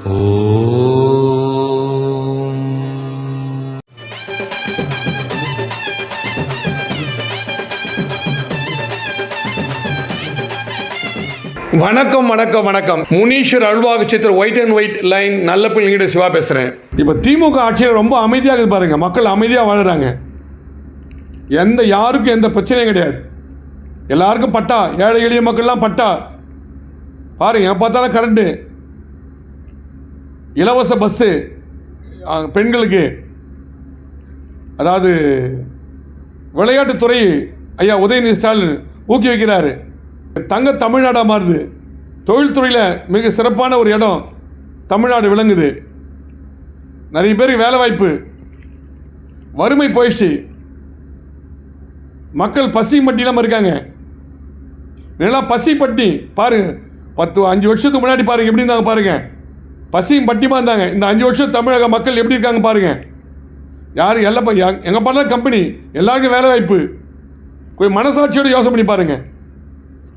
வணக்கம் வணக்கம் வணக்கம். முனீஸ்வர் அல்வாக சித்திர ஒயிட் அண்ட் ஒயிட் லைன் நல்ல பிள்ளைங்கிட்ட சிவா பேசுகிறேன் இப்போ திமுக ஆட்சியில் ரொம்ப அமைதியாக இருக்குது பாருங்க. மக்கள் அமைதியாக வாழுறாங்க. எந்த யாருக்கும் எந்த பிரச்சனையும் கிடையாது. எல்லாருக்கும் பட்டா. ஏழை எளிய மக்கள்லாம் பட்டா. பாருங்க பார்த்தாலும் கரண்ட்டு இலவச பஸ்ஸு பெண்களுக்கு. அதாவது விளையாட்டுத்துறை ஐயா உதயநிதி ஸ்டாலின் ஊக்குவிக்கிறாரு தங்க தமிழ்நாடாக மாறுது. தொழில்துறையில் மிக சிறப்பான ஒரு இடம் தமிழ்நாடு விளங்குது. நிறைய பேருக்கு வேலை வாய்ப்பு. வறுமை போயிடுச்சு. மக்கள் பசி பட்டி இருக்காங்க. நல்லா பசி பட்டி பாருங்க. பத்து அஞ்சு வருஷத்துக்கு முன்னாடி பாருங்க எப்படி இருந்தாங்க பாருங்கள் பசியும் பட்டியமாக இருந்தாங்க? இந்த அஞ்சு வருஷம் தமிழக மக்கள் எப்படி இருக்காங்க பாருங்கள் யார் எல்லாம் எங்கே பண்ணாலும் கம்பெனி எல்லாருக்கும் வேலை வாய்ப்பு. கொஞ்சம் மனசாட்சியோடு யோசனை பண்ணி பாருங்கள்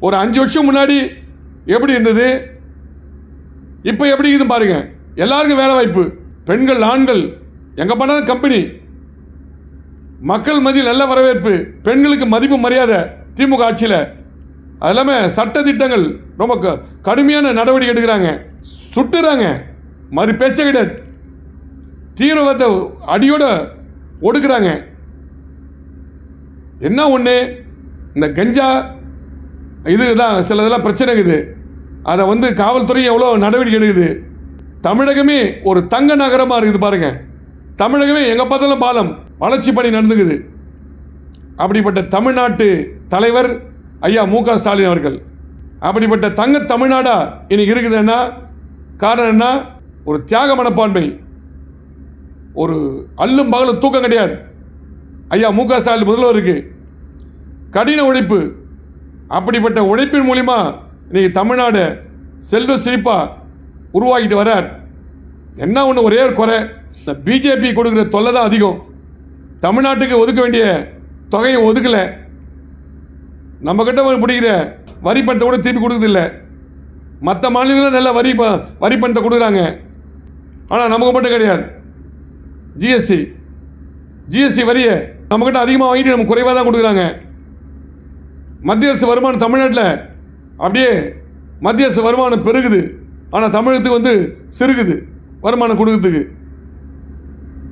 ஒரு அஞ்சு வருஷம் முன்னாடி எப்படி இருந்தது? இப்போ எப்படி இருக்குதுன்னு பாருங்கள் எல்லாருக்கும் வேலை வாய்ப்பு. பெண்கள் ஆண்கள் எங்கே பண்ணாலும் கம்பெனி மக்கள் மதியில் நல்ல வரவேற்பு. பெண்களுக்கு மதிப்பு மரியாதை. திமுக ஆட்சியில் அது இல்லாமல் சட்ட திட்டங்கள் ரொம்ப க- கடுமையான நடவடிக்கை எடுக்கிறாங்க. சுட்டுறாங்க. மறு பேச்சே கிடையாது. தீவிரவாதத்தை அடியோட ஒடுக்குறாங்க. என்ன ஒன்று இந்த கஞ்சா இதுதான் சில இதெல்லாம் பிரச்சனை இருக்குது. அதை வந்து காவல்துறை எவ்வளோ நடவடிக்கை எடுக்குது? தமிழகமே ஒரு தங்க நகரமாக இருக்குது பாருங்க. தமிழகமே எங்கே பார்த்தாலும் பாலம் வளர்ச்சி பணி நடந்துக்குது. அப்படிப்பட்ட தமிழ்நாட்டு தலைவர் ஐயா மு. க. ஸ்டாலின் அவர்கள். அப்படிப்பட்ட தங்க தமிழ்நாடா இன்னைக்கு இருக்குதுன்னா காரணம் என்ன? ஒரு தியாக மனப்பான்மை. ஒரு அல்லும் பகலும் தூக்கம் கிடையாது. ஐயா மு. க. ஸ்டாலின் முதல்வருக்கு கடின உழைப்பு. அப்படிப்பட்ட உழைப்பின் மூலிமா இன்னைக்கு தமிழ்நாடு செல்வ செழிப்பாக உருவாகிட்டு வரார். என்ன ஒன்று ஒரே ஒரு குறை. இந்த பிஜேபி கொடுக்குற தொல்லை தான் அதிகம். தமிழ்நாட்டுக்கு ஒதுக்க வேண்டிய தொகையை ஒதுக்கலை. நம்மக்கிட்ட ஒரு பிடிக்கிற வரி பணத்தை கூட திருப்பி கொடுக்குறதில்ல. மற்ற மாநிலங்களில் நல்ல வரி ப- வரி பணத்தை கொடுக்குறாங்க. ஆனால் நமக்கு மட்டும் கிடையாது. ஜிஎஸ்டி ஜிஎஸ்டி வரியை நம்மக்கிட்ட அதிகமாக வாங்கிட்டு நம்ம குறைவாக தான் கொடுக்குறாங்க. மத்திய அரசு வருமானம் தமிழ்நாட்டில் அப்படியே மத்திய அரசு வருமானம் பெருகுது. ஆனால் தமிழகத்துக்கு வந்து சிறுகுது வருமானம் கொடுக்கறதுக்கு.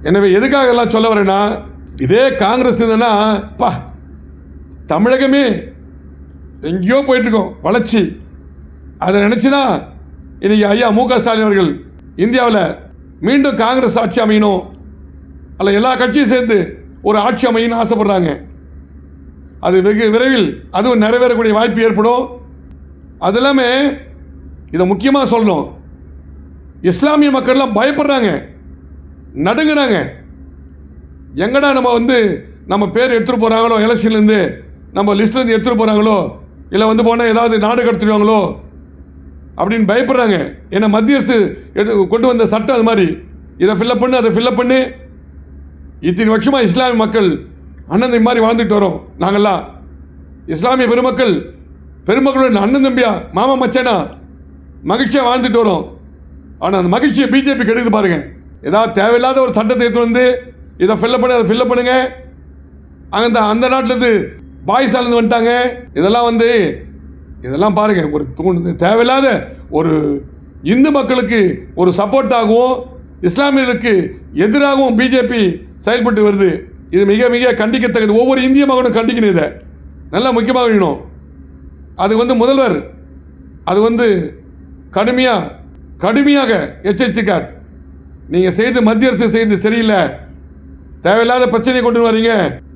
எனவே எதுக்காக எல்லாம் சொல்ல வரேன்னா இதே காங்கிரஸ் இருந்ததுன்னா பா தமிழகமே எங்கேயோ போயிட்டுருக்கோம் வளர்ச்சி. அதை நினச்சி தான் இன்னைக்கு ஐயா மு க ஸ்டாலின் அவர்கள் இந்தியாவில் மீண்டும் காங்கிரஸ் ஆட்சி அமையணும். அல்ல எல்லா கட்சியும் சேர்ந்து ஒரு ஆட்சி அமையணும்னு ஆசைப்படுறாங்க. அது வெகு விரைவில் அதுவும் நிறைவேறக்கூடிய வாய்ப்பு ஏற்படும். அது இல்லாமல் இதை முக்கியமாக சொல்லணும். இஸ்லாமிய மக்கள்லாம் பயப்படுறாங்க நடுங்குறாங்க. எங்கடா நம்ம வந்து நம்ம பேர் எடுத்துகிட்டு போகிறாங்களோ எலெக்ஷன்லேருந்து நம்ம லிஸ்ட்லேருந்து எடுத்துகிட்டு போகிறாங்களோ இல்லை வந்து போனால் ஏதாவது நாடு கடத்திடுவாங்களோ? அப்படின்னு பயப்படுறாங்க. ஏன்னா மத்திய அரசு எடு- கொண்டு வந்த சட்டம் அது மாதிரி. இதை ஃபில்லப் பண்ணு அதை ஃபில்லப் பண்ணு. இத்தனை வருஷமாக இஸ்லாமிய மக்கள் அண்ணன் தம்பி மாதிரி வாழ்ந்துட்டு வரோம். நாங்கள்லாம் இஸ்லாமிய பெருமக்கள் பெருமக்களோட அண்ணன் தம்பியா மாமா மச்சானா மகிழ்ச்சியாக வாழ்ந்துட்டு வரோம். ஆனால் அந்த மகிழ்ச்சியை பிஜேபி கெடுக்குது பாருங்க. ஏதாவது தேவையில்லாத ஒரு சட்டத்தை எடுத்து வந்து இதை ஃபில்லப் பண்ணி அதை ஃபில்லப் பண்ணுங்க. அந்த அந்த நாட்டிலேருந்து பாய்ஸாலேருந்து வந்துட்டாங்க. இதெல்லாம் வந்து இதெல்லாம் பாருங்க ஒரு தூண்டு தேவையில்லாத ஒரு இந்து மக்களுக்கு ஒரு சப்போர்ட்டாகவும் இஸ்லாமியர்களுக்கு எதிராகவும் பிஜேபி செயல்பட்டு வருது. இது மிக மிக கண்டிக்கத்தக்கது. ஒவ்வொரு இந்திய மகனும் கண்டிக்கணும் இதை. நல்லா முக்கியமாக வேணும் அது வந்து முதல்வர் அது வந்து கடுமையாக கடுமையாக எச்சரிச்சிருக்கார். நீங்கள் செய்து மத்திய அரசு செய்து சரியில்லை. தேவையில்லாத பிரச்சனையை கொண்டு வரீங்க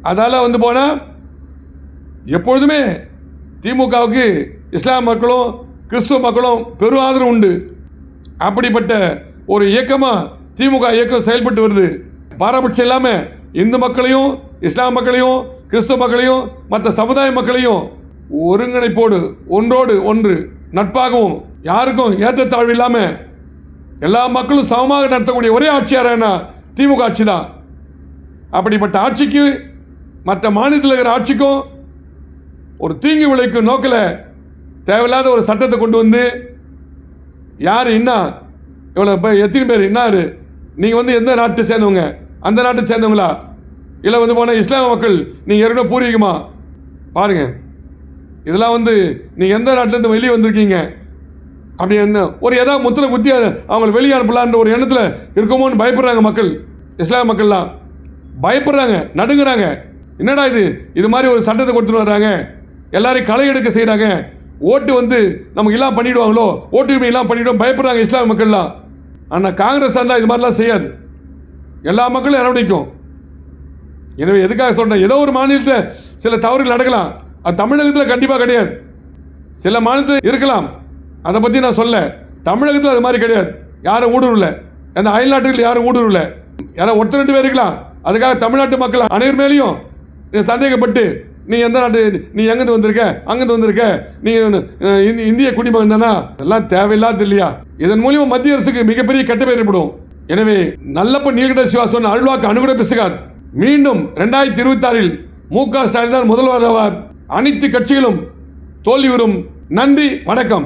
அதால் வந்து போனால் எப்பொழுதுமே திமுகவுக்கு இஸ்லாம் மக்களும் கிறிஸ்துவ மக்களும் பெரும் ஆதரவு உண்டு. அப்படிப்பட்ட ஒரு இயக்கமாக திமுக இயக்கம் செயல்பட்டு வருது. பாரபட்சம் இல்லாமல் இந்து மக்களையும் இஸ்லாம் மக்களையும் கிறிஸ்துவ மக்களையும் மற்ற சமுதாய மக்களையும் ஒருங்கிணைப்போடு ஒன்றோடு ஒன்று நட்பாகவும் யாருக்கும் ஏற்றத்தாழ்வு இல்லாமல் எல்லா மக்களும் சமமாக நடத்தக்கூடிய ஒரே ஆட்சியாரனா திமுக ஆட்சி தான். அப்படிப்பட்ட ஆட்சிக்கு மற்ற மாநிலத்தில் இருக்கிற ஆட்சிக்கும் ஒரு தீங்கு விளைக்கும் நோக்கில் தேவையில்லாத ஒரு சட்டத்தை கொண்டு வந்து யார் என்ன இவ்வளோ இப்போ எத்தனை பேர் என்னாரு நீங்கள் வந்து எந்த நாட்டை சேர்ந்தவங்க? அந்த நாட்டை சேர்ந்தவங்களா? இல்லை வந்து போனால் இஸ்லாமிய மக்கள் நீங்கள் ஏற்கனவே பூர்வீகமா? பாருங்கள் இதெல்லாம் வந்து நீங்கள் எந்த நாட்டிலேருந்து வெளியே வந்திருக்கீங்க? அப்படி என்ன? ஒரு ஏதாவது முத்திரை குத்தி அதை அவங்களை வெளியே அனுப்பலான்ற ஒரு எண்ணத்தில் இருக்குமோன்னு பயப்படுறாங்க மக்கள். இஸ்லாமிய மக்கள்லாம். பயப்படுறாங்க நடுங்குறாங்க. என்னடா இது? இது மாதிரி ஒரு சட்டத்தை கொடுத்துட்டு வர்றாங்க. எல்லாரையும் களை எடுக்க செய்கிறாங்க ஓட்டு வந்து நமக்கு எல்லாம் பண்ணிவிடுவாங்களோ ஓட்டு எல்லாம் பண்ணிடுவோம். பயப்படுறாங்க இஸ்லாமிய மக்கள்லாம். ஆனால் காங்கிரஸ் இருந்தால் இது மாதிரிலாம் செய்யாது. எல்லா மக்களும் அரவணைக்கும். எனவே எதுக்காக சொல்கிறேன் ஏதோ ஒரு மாநிலத்தில் சில தவறுகள் நடக்கலாம். அது தமிழகத்தில் கண்டிப்பாக கிடையாது. சில மாநிலத்தில் இருக்கலாம். அதை பற்றி நான் சொல்ல. தமிழகத்தில் அது மாதிரி கிடையாது. யாரும் ஊடுருவல. அந்த அயல்நாட்டுகள் யாரும் ஊடுருவல. யாரும் ஒருத்தர் ரெண்டு பேர் இருக்கலாம். அதுக்காக தமிழ்நாட்டு மக்கள் அனைவர் மேலேயும் சந்தேகப்பட்டு நீ எந்த நாட்டு நீ எங்கேருந்து வந்திருக்க? அங்கேருந்து வந்திருக்க? நீ இந்திய குடிமகன் தானா? எல்லாம் தேவையில்லாத இல்லையா? இதன் மூலியமா மத்திய அரசுக்கு மிகப்பெரிய கெட்ட பேர் ஏற்படும். எனவே நல்லப்ப நீலகண்ட சிவா சொன்ன அருள்வாக்கு அணுகுட பிசுகார். மீண்டும் ரெண்டாயிரத்தி இருபத்தி ஆறில் மு க ஸ்டாலின் தான் முதல்வர் ஆவார் அனைத்து கட்சிகளும் தோல்வி வரும். நன்றி வணக்கம்.